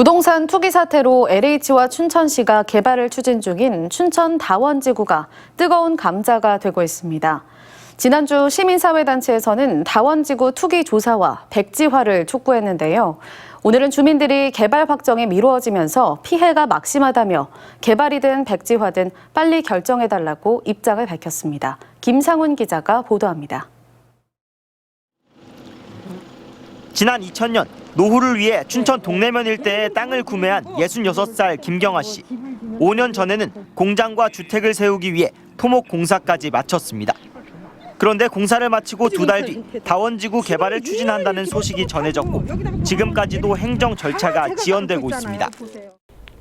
부동산 투기 사태로 LH와 춘천시가 개발을 추진 중인 춘천 다원지구가 뜨거운 감자가 되고 있습니다. 지난주 시민사회단체에서는 다원지구 투기 조사와 백지화를 촉구했는데요. 오늘은 주민들이 개발 확정이 미루어지면서 피해가 막심하다며 개발이든 백지화든 빨리 결정해달라고 입장을 밝혔습니다. 김상훈 기자가 보도합니다. 지난 2000년 노후를 위해 춘천 동래면 일대에 땅을 구매한 66살 김경아 씨. 5년 전에는 공장과 주택을 세우기 위해 토목 공사까지 마쳤습니다. 그런데 공사를 마치고 두 달 뒤 다원지구 개발을 추진한다는 소식이 전해졌고 지금까지도 행정 절차가 지연되고 있습니다.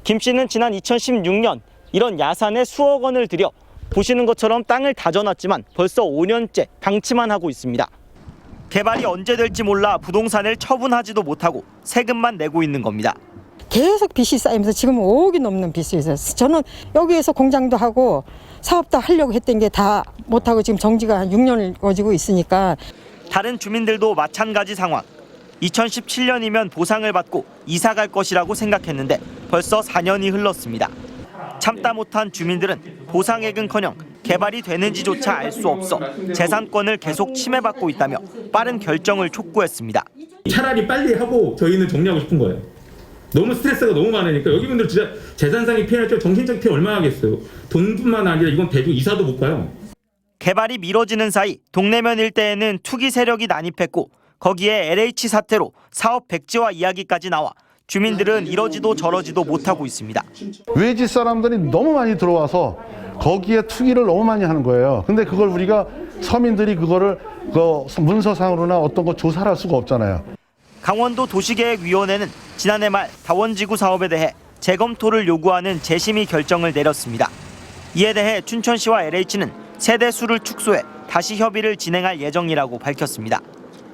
김 씨는 지난 2016년 이런 야산에 수억 원을 들여 보시는 것처럼 땅을 다져놨지만 벌써 5년째 방치만 하고 있습니다. 개발이 언제 될지 몰라 부동산을 처분하지도 못하고 세금만 내고 있는 겁니다. 계속 빚이 쌓이면서 지금 5억이 넘는 빚이 있어요. 저는 여기에서 공장도 하고 사업도 하려고 했던 게 다 못하고 지금 정지가 한 6년을 거지고 있으니까 다른 주민들도 마찬가지 상황. 2017년이면 보상을 받고 이사 갈 것이라고 생각했는데 벌써 4년이 흘렀습니다. 참다 못한 주민들은 보상액은커녕 개발이 되는지조차 알 수 없어 재산권을 계속 침해받고 있다며 빠른 결정을 촉구했습니다. 차라리 빨리 하고 저희는 정리하고 싶은 거예요. 너무 스트레스가 너무 많으니까 여기 분들 진짜 재산상의 피해를 죠 정신적 피해 얼마나 하겠어요. 돈뿐만 아니라 이건 대주 이사도 못 가요. 개발이 미뤄지는 사이 동래면 일대에는 투기 세력이 난입했고 거기에 LH 사태로 사업 백지화 이야기까지 나와 주민들은 이러지도 저러지도 못하고 있습니다. 외지 사람들이 너무 많이 들어와서 거기에 투기를 너무 많이 하는 거예요. 근데 그걸 우리가 서민들이 그거를 그 문서상으로나 어떤 거 조사를 할 수가 없잖아요. 강원도 도시계획위원회는 지난해 말 다원지구 사업에 대해 재검토를 요구하는 재심의 결정을 내렸습니다. 이에 대해 춘천시와 LH는 세대 수를 축소해 다시 협의를 진행할 예정이라고 밝혔습니다.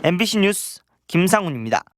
MBC 뉴스 김상훈입니다.